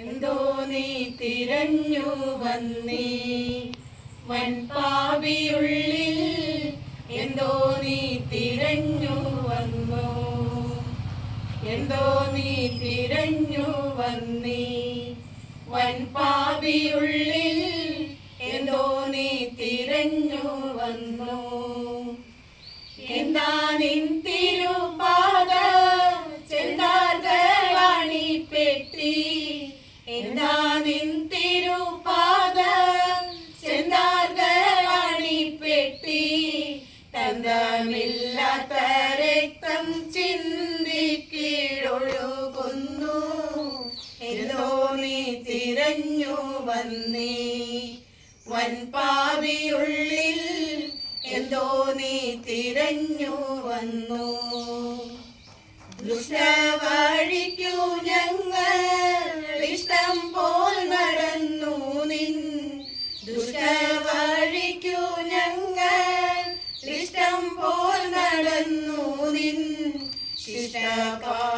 എന്തോ നീ തിരഞ്ഞു വന്നീ? വൻപാവിയുള്ളിൽ എന്തോ നീ തിരഞ്ഞു വന്നു? എന്തോ നീ തിരഞ്ഞു വന്നീ? വൻപാവിയുള്ളിൽ എന്തോ നീ തിരഞ്ഞു വന്നു? എന്താ നിൻ തിരുപാത തിരഞ്ഞു വന്നേ. വൻപാവിയുള്ളിൽ എന്തോ നീ തിരഞ്ഞു വന്നു. ദുഷ്ടവഴിക്കു ഞങ്ങൾ ഇഷ്ടം പോൽ നടന്നു നിൻ. ദുഷ്ടവഴിക്കു ഞങ്ങൾ ഇഷ്ടം പോൽ നടന്നു നിൻ. ശിഷ്ടപാദങ്ങൾ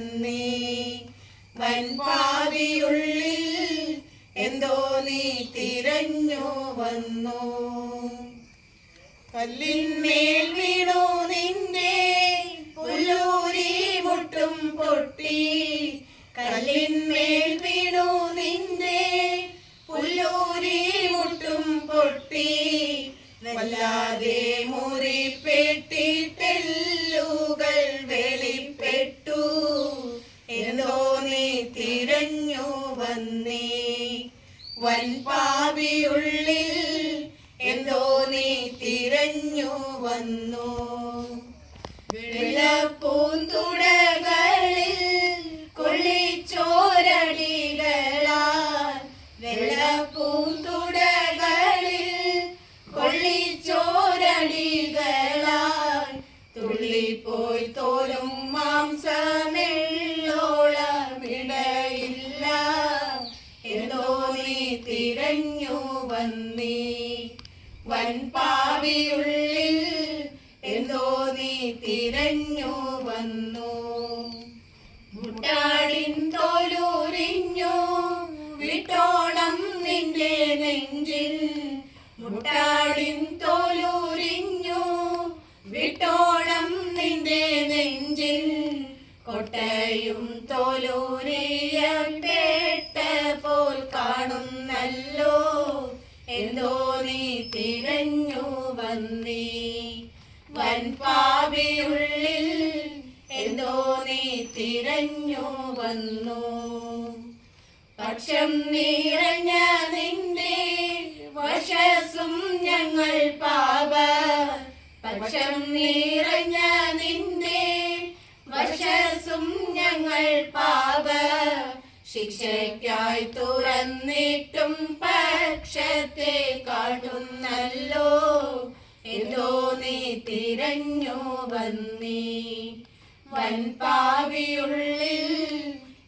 വന്നേ വൻപാതിയുള്ളിൽ എന്തോ നീ തിരഞ്ഞു വന്നു. കല്ലിന്മേൽ വീണു നിന്റെ പുല്ലൂരി മുട്ടും പൊട്ടി. കല്ലിന്മേൽ വീണു നിന്റെ പുല്ലൂരി മുട്ടും പൊട്ടി. വല്ലാതെ മുറിപ്പെട്ടിട്ടെല്ലുകൾ തിരഞ്ഞു വന്നു. വിളപ്പൂന്തുടകളിൽ കൊള്ളിച്ചോരടികളാൽ. വിളപ്പൂന്തുടകളിൽ കൊള്ളിച്ചോരടികളാൽ. തുള്ളിപ്പോയി തോലും മാംസമെള്ളോളമിടയില്ല. എന്തോ നീ തിരഞ്ഞു വന്നേ. വൻപാവിയുള്ളിൽ എന്തോ നീ തിരഞ്ഞു വന്നു. മുട്ടാടിൻ തോലൂരിഞ്ഞു വിട്ടോണം നിന്റെ നെഞ്ചിൽ. മുട്ടാടിൻ തോലൂരിഞ്ഞു വിട്ടോണം നിന്റെ നെഞ്ചിൽ. കൊട്ടയും തോലൂരിയ പേട്ട പോൽ കാണുന്നല്ലോ. എന്തോ നീ തിരഞ്ഞു വന്നേ? വൻപാവിയുള്ളിൽ എന്തോ നീ തിരഞ്ഞു വന്നു? പക്ഷം നിറഞ്ഞ നിന്റെ വശസും ഞങ്ങൾ പാപ. പക്ഷം നിറഞ്ഞ നിന്റെ വശസും ഞങ്ങൾ പാപ. ശിക്ഷയ്ക്കായി തുറന്നിട്ടും പക്ഷത്തെ കാണുന്നല്ലോ. എന്തോ നീ തിരഞ്ഞു വന്നീ. വൻപാവിയുള്ളിൽ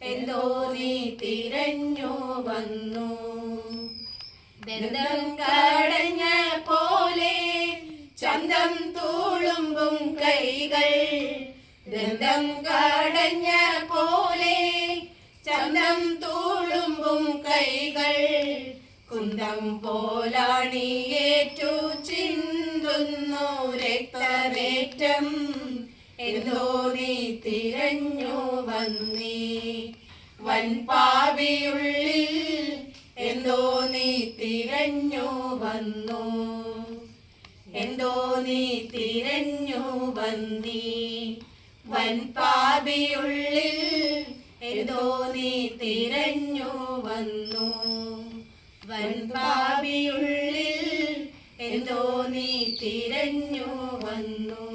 എന്തോ നീ തിരഞ്ഞു വന്നു. ദന്തം കടഞ്ഞ പോലെ ചന്തം തൂളുമ്പും കൈകൾ ദന്തം കടഞ്ഞ കുന്തം പോലാണിയേറ്റു ചിന്തുന്നു രക്തമേറ്റം. എന്തോ നീ തിരഞ്ഞു വന്നീ. വൻപാവിയുള്ളിൽ എന്തോ നീ തിരഞ്ഞു വന്നു. എന്തോ നീ തിരഞ്ഞു വന്നീ. വൻപാവിയുള്ളിൽ എന്തോ നീ തിരഞ്ഞു വന്നു. വൻപാവിയുള്ളിൽ എന്തോ നീ തിരഞ്ഞു വന്നു.